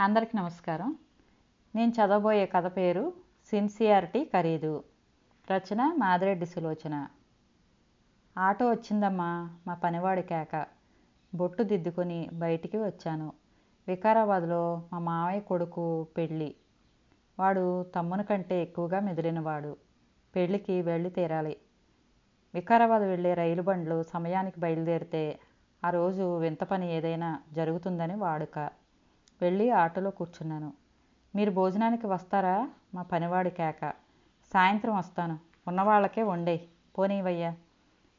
అందరికీ నమస్కారం. నేను చదవబోయే కథ పేరు సిన్సియారిటీ ఖరీదు. రచన మాదిరెడ్డి సులోచన. ఆటో వచ్చిందమ్మా మా పనివాడి కేక. బొట్టు దిద్దుకొని బయటికి వచ్చాను. వికారాబాద్లో మా మావయ్య కొడుకు పెళ్ళి. వాడు తమ్ముని కంటే ఎక్కువగా మెదిలినవాడు. పెళ్ళికి వెళ్ళి తీరాలి. వికారాబాద్ వెళ్ళే రైలు బండ్లు సమయానికి బయలుదేరితే ఆ రోజు వింత పని ఏదైనా జరుగుతుందని వాడుక. వెళ్ళి ఆటోలో కూర్చున్నాను. మీరు భోజనానికి వస్తారా? మా పనివాడి కేక. సాయంత్రం వస్తాను. ఉన్నవాళ్ళకే వండేయ్. పోనీవయ్యా.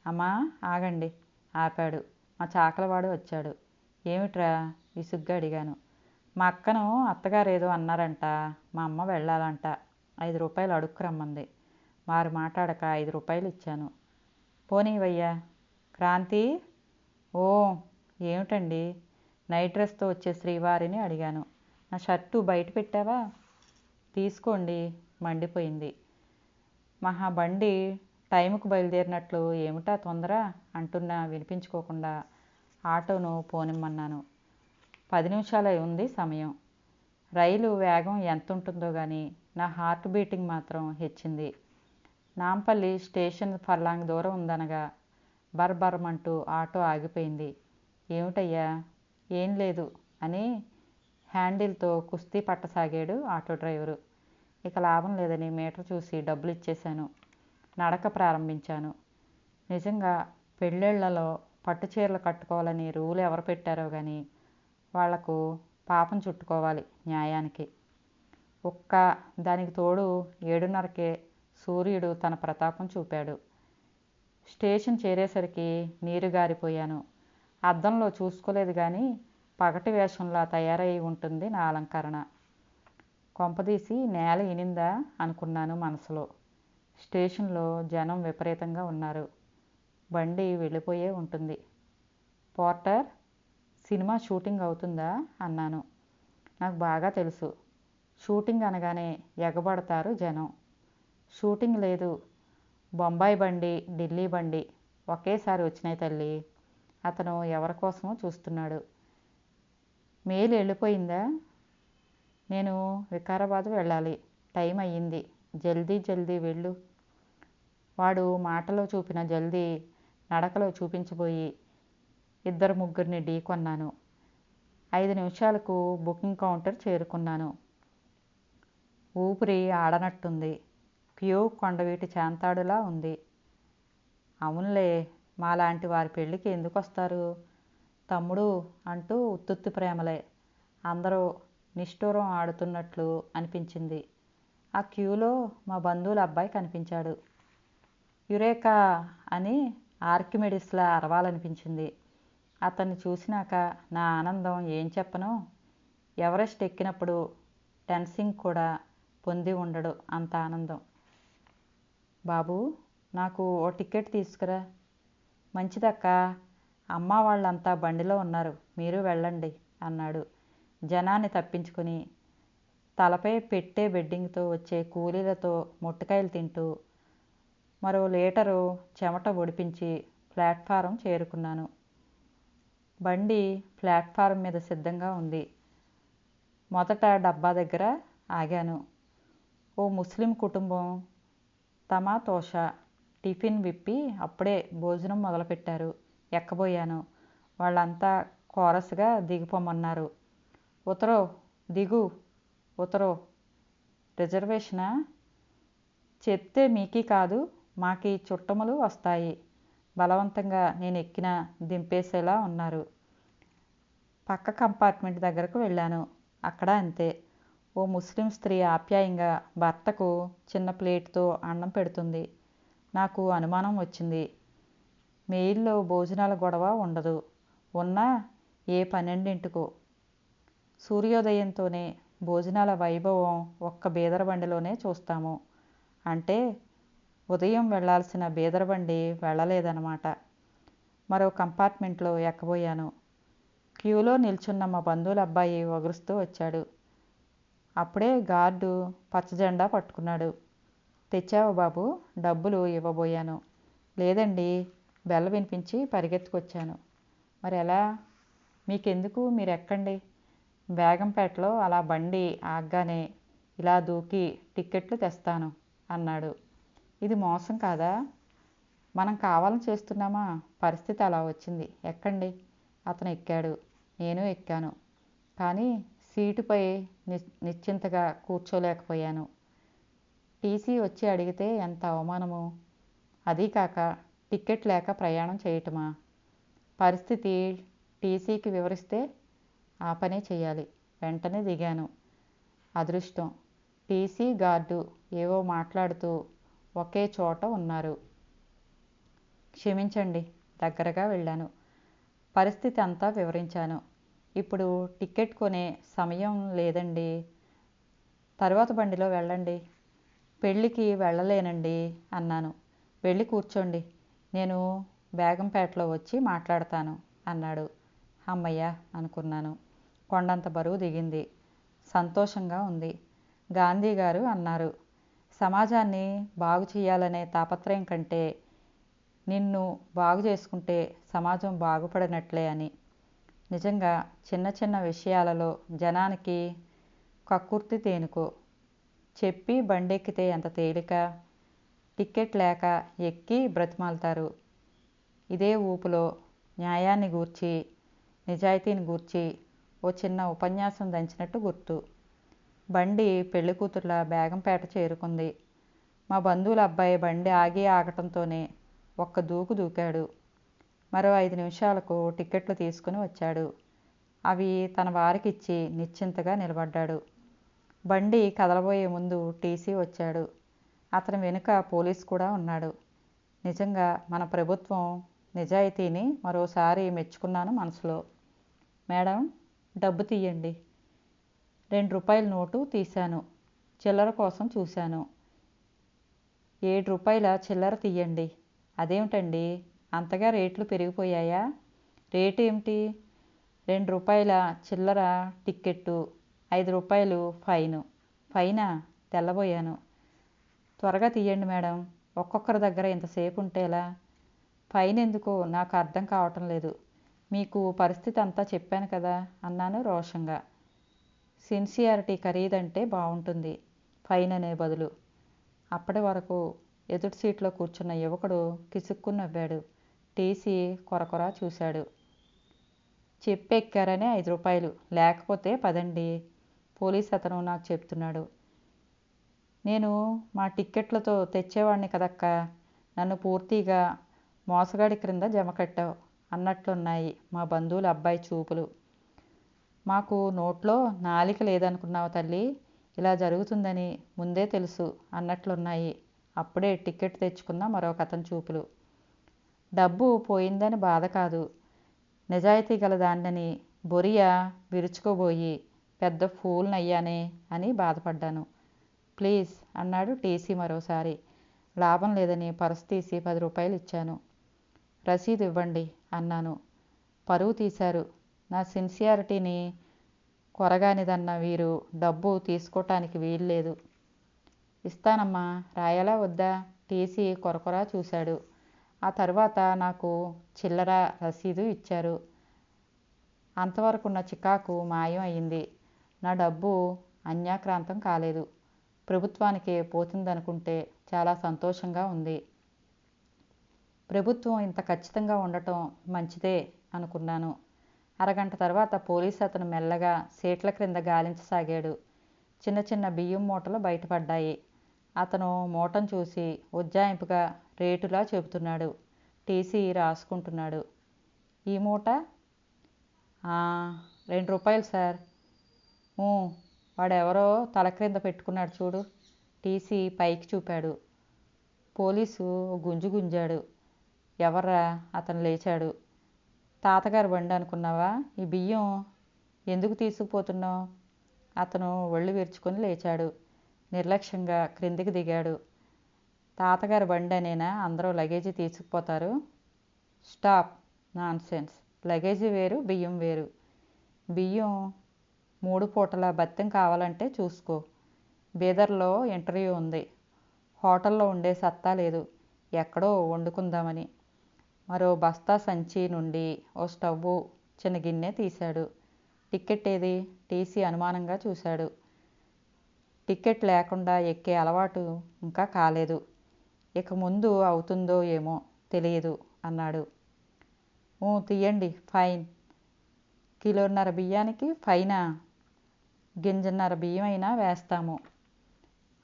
అమ్మా ఆగండి. ఆపాడు. మా చాకలవాడు వచ్చాడు. ఏమిట్రా? విసుగ్గా అడిగాను. మా అక్కను అత్తగారు ఏదో అన్నారంట. మా అమ్మ వెళ్ళాలంట. ఐదు రూపాయలు అడుక్కు రమ్మంది. వారు మాట్లాడక ఐదు రూపాయలు ఇచ్చాను. పోనీవయ్యా. క్రాంతి? ఓ ఏమిటండి? నైట్ డ్రెస్తో వచ్చే శ్రీవారిని అడిగాను. నా షర్టు బయట పెట్టావా? తీసుకోండి మండిపోయింది. మహా బండి టైంకు బయలుదేరినట్లు ఏమిటా తొందర? అంటున్నా వినిపించుకోకుండా. ఆటోను పోనిమ్మన్నాను. పది నిమిషాలై ఉంది సమయం. రైలు వేగం ఎంత ఉంటుందో కానీ నా హార్ట్ బీటింగ్ మాత్రం హెచ్చింది. నాంపల్లి స్టేషన్ ఫర్లాంగ్ దూరం ఉందనగా బర్బర్మంటూ ఆటో ఆగిపోయింది. ఏమిటయ్యా? ఏం లేదు అని హ్యాండిల్తో కుస్తీ పట్టసాగాడు ఆటో డ్రైవరు. ఇక లాభం లేదని మీటర్ చూసి డబ్బులు ఇచ్చేశాను. నడక ప్రారంభించాను. నిజంగా పెళ్ళిళ్ళలో పట్టు చీరలు కట్టుకోవాలని రూల్ ఎవరు పెట్టారో కానీ వాళ్ళకు పాపం చుట్టుకోవాలి న్యాయానికి. ఒక్క దానికి తోడు ఏడున్నరకే సూర్యుడు తన ప్రతాపం చూపాడు. స్టేషన్ చేరేసరికి నీరు గారిపోయాను. అద్దంలో చూసుకోలేదు కానీ పగటి వేషంలా తయారై ఉంటుంది నా అలంకరణ. కొంపదీసి నేల ఇనిందా అనుకున్నాను మనసులో. స్టేషన్లో జనం విపరీతంగా ఉన్నారు. బండి వెళ్ళిపోయే ఉంటుంది. పోర్టర్ సినిమా షూటింగ్ అవుతుందా? అన్నాను. నాకు బాగా తెలుసు. షూటింగ్ అనగానే ఎగబడతారు జనం. షూటింగ్ లేదు. బొంబాయి బండి ఢిల్లీ బండి ఒకేసారి వచ్చినాయి తల్లి. అతను ఎవరి కోసమో చూస్తున్నాడు. మెయిల్ వెళ్ళిపోయిందా? నేను వికారాబాద్ వెళ్ళాలి. టైం అయ్యింది. జల్దీ జల్దీ వెళ్ళు. వాడు మాటలో చూపిన జల్దీ నడకలో చూపించబోయి ఇద్దరు ముగ్గురిని ఢీకొన్నాను ఐదు నిమిషాలకు బుకింగ్ కౌంటర్ చేరుకున్నాను. ఊపిరి ఆడనట్టుంది. క్యూ కొండవీటి చాంతాడులా ఉంది. అవునులే మాలాంటి వారి పెళ్ళికి ఎందుకు వస్తారు? తమ్ముడు అంటూ ఉత్తుత్తి ప్రేమలే. అందరూ నిష్ఠూరం ఆడుతున్నట్లు అనిపించింది. ఆ క్యూలో మా బంధువుల అబ్బాయి కనిపించాడు. యురేకా అని ఆర్కిమెడిస్లా అరవాలనిపించింది. అతన్ని చూసినాక నా ఆనందం ఏం చెప్పను? ఎవరెస్ట్ ఎక్కినప్పుడు టెన్సింగ్ కూడా పొంది ఉండడు అంత ఆనందం. బాబు నాకు ఓ టికెట్ తీసుకురా. మంచిదక్క? అమ్మ వాళ్ళంతా బండిలో ఉన్నారు మీరు వెళ్ళండి అన్నాడు. జనాన్ని తప్పించుకుని తలపై పెట్టే బెడ్డింగ్తో వచ్చే కూలీలతో ముట్టకాయలు తింటూ మరో లీటరు చెమట ఒడిపించి ప్లాట్ఫారం చేరుకున్నాను. బండి ప్లాట్ఫారం మీద సిద్ధంగా ఉంది. మొదట డబ్బా దగ్గర ఆగాను. ఓ ముస్లిం కుటుంబం తమా తోష టిఫిన్ విప్పి అప్పుడే భోజనం మొదలుపెట్టారు. ఎక్కబోయాను? వాళ్ళంతా కోరస్గా దిగిపోమన్నారు. ఉతరో దిగు ఉతరో రిజర్వేషనా? చెప్తే మీకి కాదు మాకి చుట్టములు వస్తాయి. బలవంతంగా నేను ఎక్కిన దింపేసేలా ఉన్నారు. పక్క కంపార్ట్మెంట్ దగ్గరకు వెళ్ళాను. అక్కడ అంతే. ఓ ముస్లిం స్త్రీ ఆప్యాయంగా భర్తకు చిన్న ప్లేట్తో అన్నం పెడుతుంది. నాకు అనుమానం వచ్చింది. మెయిల్లో భోజనాల గొడవ ఉండదు. ఉన్నా ఏ పన్నెండింటికో. సూర్యోదయంతోనే భోజనాల వైభవం ఒక్క బీదర బండిలోనే చూస్తాము. అంటే ఉదయం వెళ్ళాల్సిన బీదరబండి వెళ్ళలేదన్నమాట. మరో కంపార్ట్మెంట్లో ఎక్కబోయాను. క్యూలో నిల్చున్న మా బంధువుల అబ్బాయి ఒగురుస్తూ వచ్చాడు. అప్పుడే గార్డు పచ్చజెండా పట్టుకున్నాడు. తెచ్చావా బాబు? డబ్బులు ఇవ్వబోయాను. లేదండి బెల్ల వినిపించి పరిగెత్తుకొచ్చాను. మరి ఎలా? మీకెందుకు? మీరు ఎక్కండి బేగంపేటలో అలా బండి ఆగ్గానే ఇలా దూకి టిక్కెట్లు తెస్తాను అన్నాడు. ఇది మోసం కాదా? మనం కావాలని చేస్తున్నామా? పరిస్థితి అలా వచ్చింది. ఎక్కండి. అతను ఎక్కాడు. నేను ఎక్కాను. కానీ సీటుపై ని నిశ్చింతగా కూర్చోలేకపోయాను. టీసీ వచ్చి అడిగితే ఎంత అవమానము? అదీ కాక టికెట్ లేక ప్రయాణం చేయటమా? పరిస్థితి టీసీకి వివరిస్తే ఆ పనే చేయాలి వెంటనే దిగాను. అదృష్టం. టీసీ గార్డు ఏవో మాట్లాడుతూ ఒకే చోట ఉన్నారు. క్షమించండి దగ్గరగా వెళ్ళాను. పరిస్థితి అంతా వివరించాను. ఇప్పుడు టికెట్ కొనే సమయం లేదండి. తర్వాత బండిలో వెళ్ళండి. పెళ్ళికి వెళ్ళలేనండి అన్నాను. వెళ్ళి కూర్చోండి. నేను బేగంపేటలో వచ్చి మాట్లాడతాను అన్నాడు. అమ్మయ్య అనుకున్నాను. కొండంత బరువు దిగింది. సంతోషంగా ఉంది. గాంధీ గారు అన్నారు. సమాజాన్ని బాగు చేయాలనే తాపత్రయం కంటే నిన్ను బాగు చేసుకుంటే సమాజం బాగుపడినట్లే అని. నిజంగా చిన్న చిన్న విషయాలలో జనానికి కక్కుర్తి తేనుకో. చెప్పి బండెక్కితే ఎంత తేలిక? టికెట్ లేక ఎక్కి బ్రతిమాలుతారు. ఇదే ఊపులో న్యాయాన్ని గూర్చి నిజాయితీని గూర్చి ఓ చిన్న ఉపన్యాసం దంచినట్టు గుర్తు. బండి పెళ్ళి కూతుర్ల బేగంపేట చేరుకుంది. మా బంధువుల అబ్బాయి బండి ఆగి ఆగటంతోనే ఒక్క దూకు దూకాడు. మరో ఐదు నిమిషాలకు టిక్కెట్లు తీసుకుని వచ్చాడు. అవి తన వారికిచ్చి నిశ్చింతగా నిలబడ్డాడు. బండి కదలబోయే ముందు టీసీ వచ్చాడు. అతని వెనుక పోలీస్ కూడా ఉన్నాడు. నిజంగా మన ప్రభుత్వం నిజాయితీని మరోసారి మెచ్చుకున్నాను మనసులో. మేడం డబ్బు తీయండి. రెండు రూపాయల నోటు తీశాను. చిల్లర కోసం చూశాను. ఏడు రూపాయల చిల్లర తీయండి. అదేమిటండి? అంతగా రేట్లు పెరిగిపోయాయా? రేటు ఏమిటి? రెండు రూపాయల చిల్లర టిక్కెట్టు. ఐదు రూపాయలు ఫైను. ఫైనా? తెల్లబోయాను. త్వరగా తీయండి మేడం. ఒక్కొక్కరి దగ్గర ఇంతసేపు ఉంటేలా. ఫైన్ ఎందుకో నాకు అర్థం కావటం లేదు. మీకు పరిస్థితి అంతా చెప్పాను కదా? అన్నాను రోషంగా. సిన్సియారిటీ ఖరీదంటే బాగుంటుంది ఫైన్ అనే బదులు. అప్పటి వరకు ఎదుటి సీట్లో కూర్చున్న యువకుడు కిసుక్కు నవ్వాడు. టీసీ కొరకొరా చూశాడు. చెప్పెక్కారనే ఐదు రూపాయలు. లేకపోతే పదండి. పోలీస్ అతను నాకు చెప్తున్నాడు. నేను మా టిక్కెట్లతో తెచ్చేవాడిని కదక్క. నన్ను పూర్తిగా మోసగాడి క్రింద జమ కట్టావు అన్నట్లున్నాయి మా బంధువుల అబ్బాయి చూపులు. మాకు నోట్లో నాలిక లేదనుకున్నావు తల్లి ఇలా జరుగుతుందని ముందే తెలుసు అన్నట్లున్నాయి. అప్పుడే టికెట్ తెచ్చుకున్న మరొక అతని చూపులు. డబ్బు పోయిందని బాధ కాదు. నిజాయితీ గల దాన్నని బొరియా విరుచుకోబోయి పెద్ద ఫూల్నయ్యానే అని బాధపడ్డాను. ప్లీజ్ అన్నాడు టీసీ మరోసారి. లాభం లేదని పరుసు తీసి పది రూపాయలు ఇచ్చాను. రసీదు ఇవ్వండి అన్నాను. పరువు తీశారు. నా సిన్సియారిటీని కొరగానిదన్న వీరు డబ్బు తీసుకోవటానికి వీల్లేదు. ఇస్తానమ్మా రాయాలా వద్దా? టీసీ కొరకొరా చూశాడు. ఆ తర్వాత నాకు చిల్లర రసీదు ఇచ్చారు. అంతవరకున్న చికాకు మాయం అయింది నా డబ్బు అన్యాక్రాంతం కాలేదు. ప్రభుత్వానికి పోతుందనుకుంటే చాలా సంతోషంగా ఉంది. ప్రభుత్వం ఇంత ఖచ్చితంగా ఉండటం మంచిదే అనుకున్నాను. అరగంట తర్వాత పోలీస్ అతను మెల్లగా సీట్ల క్రింద గాలించసాగాడు. చిన్న చిన్న బియ్యం మూటలు బయటపడ్డాయి. అతను మూటను చూసి ఉజ్జాయింపుగా రేటులా చెబుతున్నాడు. టీసీ రాసుకుంటున్నాడు. ఈ మూట? రెండు రూపాయలు సార్. వాడెవరో తల క్రింద పెట్టుకున్నాడు చూడు. టీసీ పైకి చూపాడు. పోలీసు గుంజు గుంజాడు. ఎవర్రా? అతను లేచాడు. తాతగారు బండి అనుకున్నావా? ఈ బియ్యం ఎందుకు తీసుకుపోతున్నావు? అతను ఒళ్ళు విరుచుకొని లేచాడు. నిర్లక్ష్యంగా క్రిందికి దిగాడు. తాతగారి బండి అనేనా? అందరూ లగేజీ తీసుకుపోతారు? స్టాప్. నాన్ సెన్స్ లగేజీ వేరు బియ్యం వేరు. బియ్యం మూడు పూటల బత్తెం కావాలంటే చూసుకో. బీదర్లో ఇంటర్వ్యూ ఉంది. హోటల్లో ఉండే సత్తా లేదు. ఎక్కడో వండుకుందామని. మరో బస్తా సంచి నుండి ఓ స్టవ్ చిన్న గిన్నె తీశాడు. టిక్కెట్ ఏది? టీసీ అనుమానంగా చూశాడు. టిక్కెట్ లేకుండా ఎక్కే అలవాటు ఇంకా కాలేదు. ఇక ముందు అవుతుందో ఏమో తెలియదు అన్నాడు. తీయండి ఫైన్. కిలోన్నర బియ్యానికి ఫైనా? గింజన్నర బియ్యం అయినా వేస్తాము.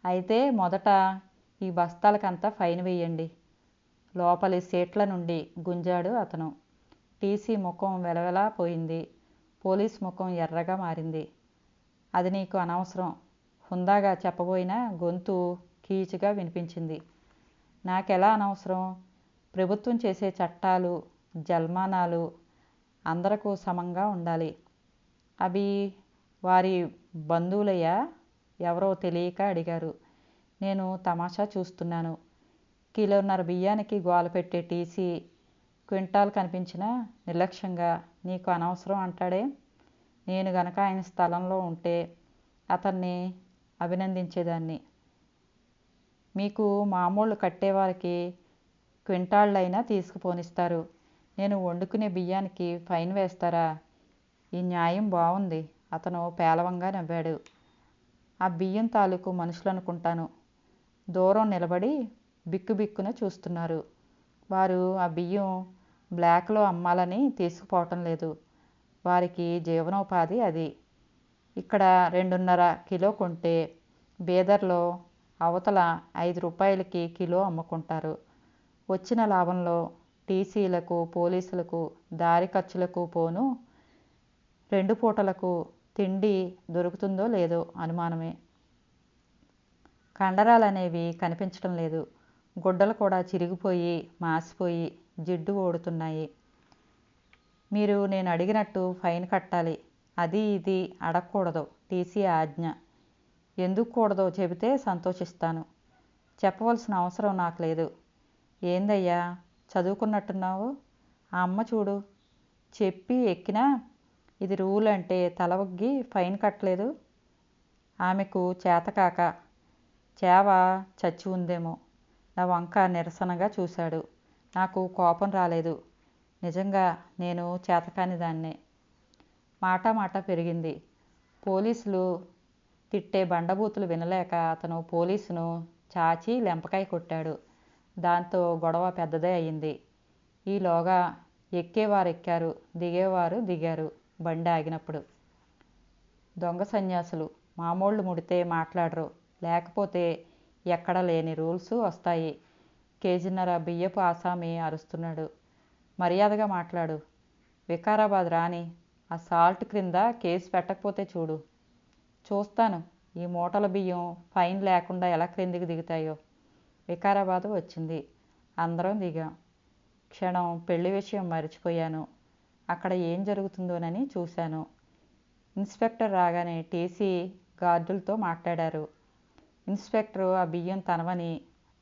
అయితే మొదట ఈ బస్తాలకంతా ఫైన్ వేయండి. లోపలి సీట్ల నుండి గుంజాడు అతను. టీసీ ముఖం వెలవెలా పోయింది. పోలీస్ ముఖం ఎర్రగా మారింది. అది నీకు అనవసరం. హుందాగా చెప్పబోయినా గొంతు కీచుగా వినిపించింది. నాకెలా అనవసరం? ప్రభుత్వం చేసే చట్టాలు జల్మానాలు అందరకు సమంగా ఉండాలి. అవి వారి బంధువులయ్యా ఎవరో తెలియక అడిగారు. నేను తమాషా చూస్తున్నాను. కిలోన్నర బియ్యానికి గోల పెట్టే టీసీ క్వింటాల్ కనిపించినా నిర్లక్ష్యంగా నీకు అనవసరం అంటాడే. నేను గనక ఆయన స్థలంలో ఉంటే అతన్ని అభినందించేదాన్ని. మీకు మామూలు కట్టేవారికి క్వింటాళ్ళైనా తీసుకుపోనిస్తారు. నేను వండుకునే బియ్యానికి ఫైన్ వేస్తారా? ఈ న్యాయం బాగుంది అతను పేలవంగా నవ్వాడు. ఆ బియ్యం తాలూకు మనుషులు అనుకుంటాను దూరం నిలబడి బిక్కుబిక్కున చూస్తున్నారు. వారు ఆ బియ్యం బ్లాక్లో అమ్మాలని తీసుకుపోవటం లేదు. వారికి జీవనోపాధి అది. ఇక్కడ రెండున్నర కిలో కొంటే బీదర్లో అవతల ఐదు రూపాయలకి కిలో అమ్ముకుంటారు. వచ్చిన లాభంలో టీసీలకు పోలీసులకు దారి ఖర్చులకు పోను రెండు పూటలకు తిండి దొరుకుతుందో లేదో అనుమానమే. కండరాలు అనేవి కనిపించడం లేదు. గుడ్డలు కూడా చిరిగిపోయి మాసిపోయి జిడ్డు ఓడుతున్నాయి. మీరు నేను అడిగినట్టు ఫైన్ కట్టాలి. అది ఇది అడగకూడదు. టీసీ ఆజ్ఞ. ఎందుకు కూడదో చెబితే సంతోషిస్తాను. చెప్పవలసిన అవసరం నాకు లేదు. ఏందయ్యా? చదువుకున్నట్టున్నావు? ఆ అమ్మ చూడు. చెప్పి ఎక్కినా ఇది రూల్ అంటే తల ఒగ్గి ఫైన్ కట్టలేదు. ఆమెకు చేతకాక చేవ చచ్చి ఉందేమో. నా వంక నిరసనగా చూశాడు. నాకు కోపం రాలేదు. నిజంగా నేను చేతకాని దాన్నే. మాట మాట పెరిగింది. పోలీసులు తిట్టే బండబూతులు వినలేక అతను పోలీసును చాచి లెంపకాయ కొట్టాడు. దాంతో గొడవ పెద్దదే అయింది. ఈలోగా ఎక్కేవారు ఎక్కారు దిగేవారు దిగారు. బండి ఆగినప్పుడు. దొంగ సన్యాసులు మామూళ్ళు ముడితే మాట్లాడరు. లేకపోతే ఎక్కడ లేని రూల్స్ వస్తాయి. కేజీన్నర బియ్యపు ఆసామి అరుస్తున్నాడు. మర్యాదగా మాట్లాడు. వికారాబాద్ రాని ఆ సాల్ట్ క్రింద కేసు పెట్టకపోతే చూడు. చూస్తాను. ఈ మూటల బియ్యం ఫైన్ లేకుండా ఎలా క్రిందికి దిగుతాయో. వికారాబాద్ వచ్చింది. అందరం దిగాం. క్షణం పెళ్ళి విషయం మర్చిపోయాను. అక్కడ ఏం జరుగుతుందోనని చూశాను. ఇన్స్పెక్టర్ రాగానే టీసీ గార్డులతో మాట్లాడారు. ఇన్స్పెక్టర్ ఆ బియ్యం తనవని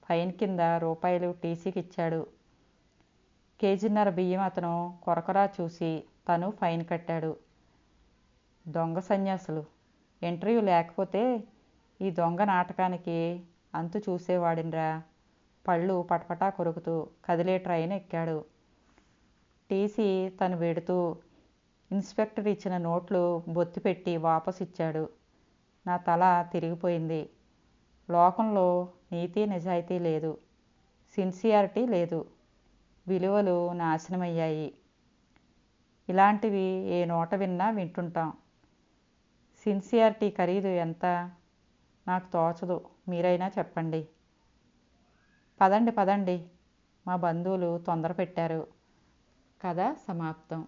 ఫైన్ కింద రూపాయలు టీసీకి ఇచ్చాడు. కేజీన్నర బియ్యం అతను కొరకరా చూసి తను ఫైన్ కట్టాడు. దొంగ సన్యాసులు. ఇంటర్వ్యూ లేకపోతే ఈ దొంగ నాటకానికి అంతు చూసేవాడినరా. పళ్ళు పటపటా కొరుకుతూ కదిలే ట్రైన్ ఎక్కాడు. టీసీ తను వెడుతూ ఇన్స్పెక్టర్ ఇచ్చిన నోట్లు బొత్తిపెట్టి వాపసు ఇచ్చాడు. నా తల తిరిగిపోయింది. లోకంలో నీతి నిజాయితీ లేదు. సిన్సియారిటీ లేదు. విలువలు నాశనమయ్యాయి. ఇలాంటివి ఏ నోట విన్నా వింటుంటాం. సిన్సియారిటీ ఖరీదు ఎంత? నాకు తోచదు. మీరైనా చెప్పండి. పదండి పదండి. మా బంధువులు తొందర పెట్టారు కథ సమాప్తం.